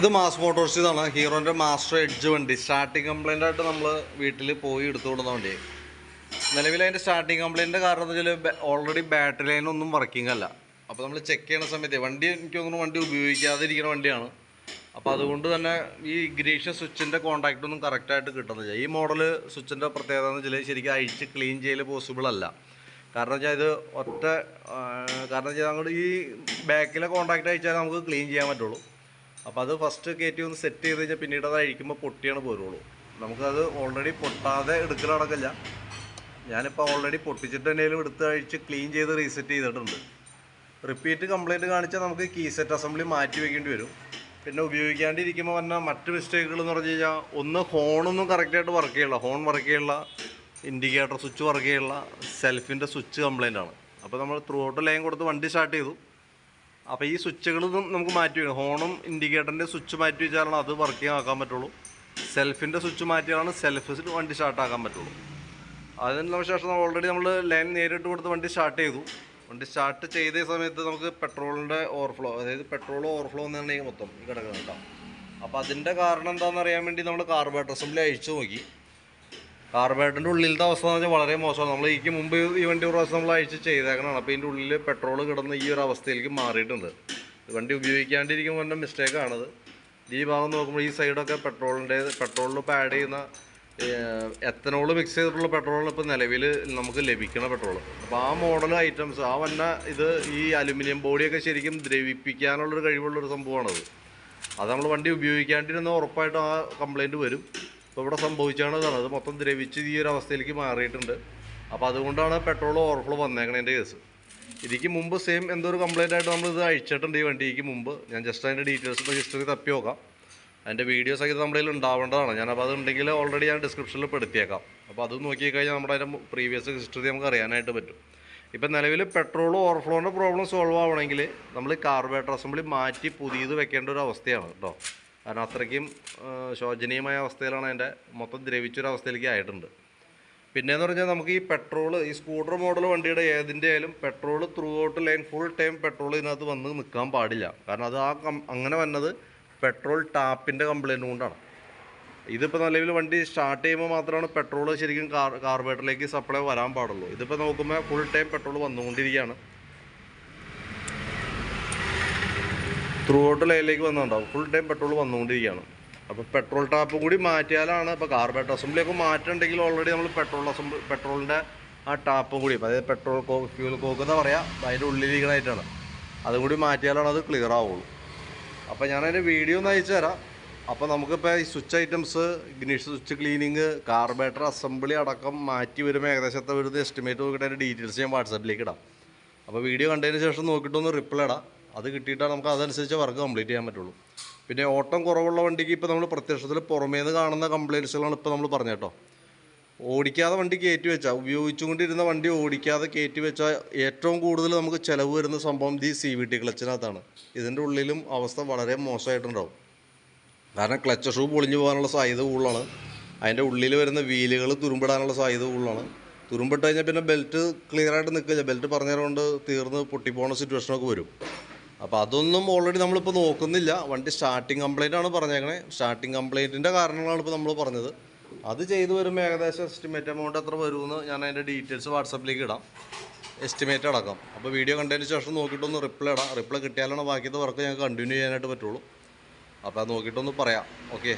ഇത് mass Motors ഇതാണ്. ഹീറോന്റെ മാസ്റ്റർ എഡ്ജ് വണ്ടി. സ്റ്റാർട്ടിങ് കംപ്ലൈന്റ് ആയിട്ട് നമ്മൾ വീട്ടിൽ പോയി എടുത്തു കൊടുത്ത വണ്ടി. നിലവിൽ അതിന്റെ സ്റ്റാർട്ടിങ് കംപ്ലൈന്റ് കാരണം എന്ന് വെച്ചാൽ ഓൾറെഡി ബാറ്ററി ലൈനൊന്നും വർക്കിംഗ് അല്ല. അപ്പോൾ നമ്മൾ ചെക്ക് ചെയ്യുന്ന സമയത്ത് വണ്ടി എനിക്ക് തോന്നുന്നു വണ്ടി ഉപയോഗിക്കാതിരിക്കുന്ന വണ്ടിയാണ്. അപ്പോൾ അതുകൊണ്ട് തന്നെ ഈ ഗ്രീഷ്യ സ്വിച്ചിന്റെ കോൺടാക്റ്റ് ഒന്നും കറക്റ്റായിട്ട് കിട്ടുന്നില്ല. ഈ മോഡൽ സ്വിച്ചിന്റെ പ്രത്യേകത എന്ന് വെച്ചാൽ ശരിക്കും അഴിച്ച് ക്ലീൻ ചെയ്യൽ പോസിബിൾ അല്ല. കാരണം വെച്ചാൽ ഇത് ഒറ്റ കാരണം വെച്ചാൽ അങ്ങോട്ട് ഈ ബാക്കിലെ കോൺടാക്റ്റ് അയച്ചാൽ നമുക്ക് ക്ലീൻ ചെയ്യാൻ പറ്റുള്ളൂ. അപ്പോൾ അത് ഫസ്റ്റ് കയറ്റി ഒന്ന് സെറ്റ് ചെയ്ത് കഴിഞ്ഞാൽ പിന്നീട് അത് അഴിക്കുമ്പോൾ പൊട്ടിയാണ് പോരുള്ളൂ. നമുക്കത് ഓൾറെഡി പൊട്ടാതെ എടുക്കലടക്കില്ല ഞാനിപ്പോൾ ഓൾറെഡി പൊട്ടിച്ചിട്ട് എന്തെങ്കിലും എടുത്ത് അഴിച്ച് ക്ലീൻ ചെയ്ത് റീസെറ്റ് ചെയ്തിട്ടുണ്ട്. റിപ്പീറ്റ് കംപ്ലൈന്റ് കാണിച്ചാൽ നമുക്ക് കീ സെറ്റ് അസംബ്ലി മാറ്റി വെക്കേണ്ടി വരും. പിന്നെ ഉപയോഗിക്കാണ്ടിരിക്കുമ്പോൾ പറഞ്ഞാൽ മറ്റ് മിസ്റ്റേക്കുകൾ എന്ന് പറഞ്ഞു കഴിഞ്ഞാൽ ഒന്ന് ഹോണൊന്നും കറക്റ്റായിട്ട് വർക്ക് ചെയ്യില്ല ഹോൺ വർക്ക് ചെയ്യില്ല ഇൻഡിക്കേറ്റർ സ്വിച്ച് വർക്ക് ചെയ്യില്ല സെൽഫിന്റെ സ്വിച്ച് കംപ്ലൈന്റ് ആണ്. അപ്പോൾ നമ്മൾ ത്രൂ ഔട്ട് ലൈൻ കൊടുത്ത് വണ്ടി സ്റ്റാർട്ട് ചെയ്തു. അപ്പോൾ ഈ സ്വിച്ചുകളൊന്നും നമുക്ക് മാറ്റി വെക്കണം ഹോണും ഇൻഡിക്കേറ്ററിന്റെ സ്വിച്ച് മാറ്റി വെച്ചാലാണ് അത് വർക്കിംഗ് ആക്കാൻ പറ്റുള്ളൂ. സെൽഫിന്റെ സ്വിച്ച് മാറ്റിയാലാണ് സെൽഫ് വണ്ടി സ്റ്റാർട്ട് ആക്കാൻ പറ്റുള്ളൂ. അതിനുള്ള ശേഷം ഓൾറെഡി നമ്മൾ ലൈൻ നേരിട്ട് കൊടുത്ത് വണ്ടി സ്റ്റാർട്ട് ചെയ്തു. വണ്ടി സ്റ്റാർട്ട് ചെയ്ത സമയത്ത് നമുക്ക് പെട്രോളിന്റെ ഓവർഫ്ലോ അതായത് പെട്രോൾ ഓവർഫ്ലോ മൊത്തം ഈ കിടക്കുന്നത് കേട്ടോ. അപ്പോൾ അതിന്റെ കാരണം എന്താണെന്ന് അറിയാൻ വേണ്ടി നമ്മൾ കാർബേറ്റർ അസംബ്ലി അഴിച്ചു നോക്കി. കാർബേറ്ററിന്റെ ഉള്ളിലത്തെ അവസ്ഥ എന്ന് പറഞ്ഞാൽ വളരെ മോശമാണ്. നമ്മൾ ഈക്ക് മുമ്പ് ഈ വണ്ടി ഒരു പ്രാവശ്യം നമ്മൾ അയച്ച് ചെയ്തേക്കണതാണ്. അപ്പോൾ ഇതിന്റെ ഉള്ളിൽ പെട്രോൾ കിടന്ന് ഈ ഒരു അവസ്ഥയിലേക്ക് മാറിയിട്ടുണ്ട്. വണ്ടി ഉപയോഗിക്കാണ്ടിരിക്കുമ്പോൾ എന്റെ മിസ്റ്റേക്കാണത് ഈ ഭാഗം നോക്കുമ്പോൾ ഈ സൈഡൊക്കെ പെട്രോളിന്റെ പെട്രോളിൽ ഇപ്പോൾ ആഡ് ചെയ്യുന്ന എത്തനോൾ മിക്സ് ചെയ്തിട്ടുള്ള പെട്രോൾ ഇപ്പോൾ നിലവിൽ നമുക്ക് ലഭിക്കണ പെട്രോൾ അപ്പോൾ ആ മോഡൽ ഐറ്റംസ് ആ വന്ന ഇത് ഈ അലുമിനിയം ബോഡിയൊക്കെ ശരിക്കും ദ്രവിപ്പിക്കാനുള്ളൊരു കഴിവുള്ളൊരു സംഭവമാണത്. അത് നമ്മൾ വണ്ടി ഉപയോഗിക്കാണ്ടിരുന്ന ഉറപ്പായിട്ടും ആ കംപ്ലൈന്റ് വരും. ഇപ്പോൾ ഇവിടെ സംഭവിച്ചാണ് അത് മൊത്തം ദ്രവിച്ച് ഈ ഒരു അവസ്ഥയിലേക്ക് മാറിയിട്ടുണ്ട്. അപ്പോൾ അതുകൊണ്ടാണ് പെട്രോൾ ഓവർഫ്ലോ വന്നേക്കണതിന്റെ കേസ്. ഇതിക്ക് മുമ്പ് സെയിം എന്തോ ഒരു കംപ്ലൈന്റ് ആയിട്ട് നമ്മൾ ഇത് അയച്ചിട്ടുണ്ട് ഈ വണ്ടിക്ക് മുമ്പ്. ഞാൻ ജസ്റ്റ് അതിന്റെ ഡീറ്റെയിൽസ് ഹിസ്റ്ററി തപ്പി നോക്കാം. അതിന്റെ വീഡിയോസ് ഒക്കെ നമ്മുടെ കയ്യിൽ ഉണ്ടാവേണ്ടതാണ്. ഞാൻ അപ്പോൾ അതുണ്ടെങ്കിൽ ഓൾറെഡി ഞാൻ ഡിസ്ക്രിപ്ഷനിൽ പെടുത്തിയേക്കാം. അപ്പോൾ അത് നോക്കി കഴിഞ്ഞാൽ നമ്മുടെ അതിന്റെ പ്രീവിയസ് ഹിസ്റ്ററി നമുക്ക് അറിയാനായിട്ട് പറ്റും. ഇപ്പം നിലവിൽ പെട്രോൾ ഓവർഫ്ലോന്റെ പ്രോബ്ലം സോൾവ് ആവണമെങ്കിൽ നമ്മൾ കാർബേറ്റർ അസംബ്ലി മാറ്റി പുതിയത് വെക്കേണ്ട ഒരു അവസ്ഥയാണ് കേട്ടോ. കാരണം അത്രയ്ക്കും ശോചനീയമായ അവസ്ഥയിലാണ് അതിന്റെ മൊത്തം ദ്രവിച്ചൊരു അവസ്ഥയിലേക്ക് ആയിട്ടുണ്ട്. പിന്നെയെന്ന് പറഞ്ഞാൽ നമുക്ക് ഈ പെട്രോൾ ഈ സ്കൂട്ടർ മോഡൽ വണ്ടിയുടെ ഏതിന്റെ ആയാലും petrol through out line full time petrol ഇതിനകത്ത് വന്ന് നിൽക്കാൻ പാടില്ല. കാരണം അത് ആ അങ്ങനെ വന്നത് പെട്രോൾ ടാപ്പിന്റെ കംപ്ലൈന്റ് കൊണ്ടാണ്. ഇതിപ്പോൾ നിലവിൽ വണ്ടി സ്റ്റാർട്ട് ചെയ്യുമ്പോൾ മാത്രമാണ് പെട്രോൾ ശരിക്കും കാർ കാർബേറ്ററിലേക്ക് സപ്ലൈ വരാൻ പാടുള്ളൂ. ഇതിപ്പോൾ നോക്കുമ്പോൾ ഫുൾ ടൈം പെട്രോൾ വന്നുകൊണ്ടിരിക്കുകയാണ്. ത്രൂ ഔട്ട് ലൈനിലേക്ക് വന്നിട്ടുണ്ടാവും ഫുൾ ടൈം പെട്രോൾ വന്നുകൊണ്ടിരിക്കുകയാണ്. അപ്പോൾ പെട്രോൾ ടാപ്പ് കൂടി മാറ്റിയാലാണ് ഇപ്പോൾ കാർബേറ്റർ അസംബ്ലിയൊക്കെ മാറ്റുണ്ടെങ്കിൽ ഓൾറെഡി നമ്മൾ പെട്രോൾ അസംബ്ലി പെട്രോളിന്റെ ആ ടാപ്പ് കൂടി അതായത് പെട്രോൾ കോ ഫ്യൂൽ കോക്ക് എന്ന് പറയാം അതിന്റെ ഉള്ളിലിരിക്കണായിട്ടാണ്. അതും കൂടി മാറ്റിയാലാണ് അത് ക്ലിയർ ആവുള്ളൂ. അപ്പോൾ ഞാൻ അതിന്റെ വീഡിയോ ഒന്ന് അയച്ചു തരാം. അപ്പോൾ നമുക്കിപ്പോൾ ഈ switch items ignition switch cleaning carburettor assembly അടക്കം മാറ്റി വരുമ്പോൾ ഏകദേശത്തെ വരുന്ന? എസ്റ്റിമേറ്റ് നോക്കിയിട്ട് അതിന്റെ ഡീറ്റെയിൽസ് ഞാൻ വാട്സാപ്പിലേക്ക് ഇടാം. അപ്പോൾ വീഡിയോ കണ്ടതിന് ശേഷം നോക്കിയിട്ടൊന്ന് റിപ്ലൈ ഇടാം. അത് കിട്ടിയിട്ടാണ് നമുക്ക് അതനുസരിച്ച് വർക്ക് കംപ്ലീറ്റ് ചെയ്യാൻ പറ്റുള്ളൂ. പിന്നെ ഓട്ടം കുറവുള്ള വണ്ടിക്ക് ഇപ്പോൾ നമ്മൾ പ്രത്യക്ഷത്തിൽ പുറമേ നിന്ന് കാണുന്ന കംപ്ലയിൻസുകളാണ് ഇപ്പോൾ നമ്മൾ പറഞ്ഞു കേട്ടോ. ഓടിക്കാതെ വണ്ടി കയറ്റി വെച്ചാൽ ഉപയോഗിച്ചുകൊണ്ടിരുന്ന വണ്ടി ഓടിക്കാതെ കയറ്റി വെച്ചാൽ ഏറ്റവും കൂടുതൽ നമുക്ക് ചിലവ് വരുന്ന സംഭവം ഈ സി വി ടി ക്ലച്ചിനകത്താണ്. ഇതിന്റെ ഉള്ളിലും അവസ്ഥ വളരെ മോശമായിട്ടുണ്ടാവും. കാരണം ക്ലച്ച് ഷൂ പൊളിഞ്ഞു പോകാനുള്ള സാധ്യത കൂടുതലാണ്. അതിന്റെ ഉള്ളിൽ വരുന്ന വീലുകൾ തുരുമ്പിടാനുള്ള സാധ്യത കൂടുതലാണ്. തുരുമ്പിട്ട് കഴിഞ്ഞാൽ പിന്നെ ബെൽറ്റ് ക്ലിയർ ആയിട്ട് നിൽക്കില്ല ബെൽറ്റ് പറഞ്ഞതുകൊണ്ട് തീർന്ന് പൊട്ടിപ്പോണ സിറ്റുവേഷനൊക്കെ വരും. അപ്പോൾ അതൊന്നും ഓൾറെഡി നമ്മളിപ്പോൾ നോക്കുന്നില്ല. വണ്ടി സ്റ്റാർട്ടിങ് കംപ്ലൈന്റ് ആണ് പറഞ്ഞേക്കണേ. സ്റ്റാർട്ടിങ് കംപ്ലൈന്റിന്റെ കാരണങ്ങളാണ് ഇപ്പോൾ നമ്മൾ പറഞ്ഞത്. അത് ചെയ്തു വരുമ്പോൾ ഏകദേശം എസ്റ്റിമേറ്റ് എമൗണ്ട് എത്ര വരുമെന്ന് ഞാൻ അതിന്റെ ഡീറ്റെയിൽസ് വാട്സപ്പിലേക്ക് ഇടാം. എസ്റ്റിമേറ്റ് അടക്കം. അപ്പോൾ വീഡിയോ കണ്ടതിന് ശേഷം നോക്കിയിട്ടൊന്ന് റിപ്ലൈ ഇടാം. റിപ്ലൈ കിട്ടിയാലാണ് ബാക്കിയത്തെ വർക്ക് ഞങ്ങൾക്ക് കണ്ടിന്യൂ ചെയ്യാനായിട്ട് പറ്റുള്ളൂ. അപ്പോൾ അത് നോക്കിയിട്ടൊന്ന് പറയാം. ഓക്കെ